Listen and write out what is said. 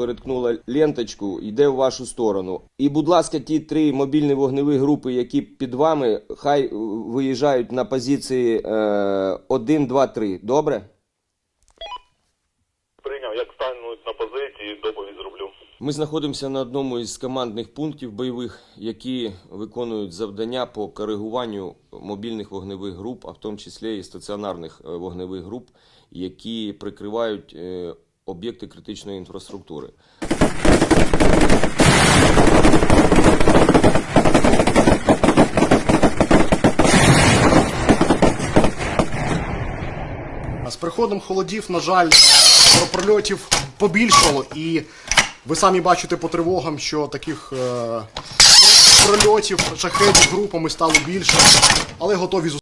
переткнула ленточку, йде в вашу сторону. І, будь ласка, ті три мобільні вогневі групи, які під вами, хай виїжджають на позиції е, 1, 2, 3. Добре? Прийняв, як стануть на позиції, доповідь зроблю. Ми знаходимося на одному із командних пунктів бойових, які виконують завдання по коригуванню мобільних вогневих груп, а в тому числі і стаціонарних е, вогневих груп, які прикривають е, об'єкти критичної інфраструктури. З приходом холодів, на жаль, е, про прольотів побільшало, і ви самі бачите по тривогам, що таких е, прольотів, шахетів групами стало більше, але готові зустріти.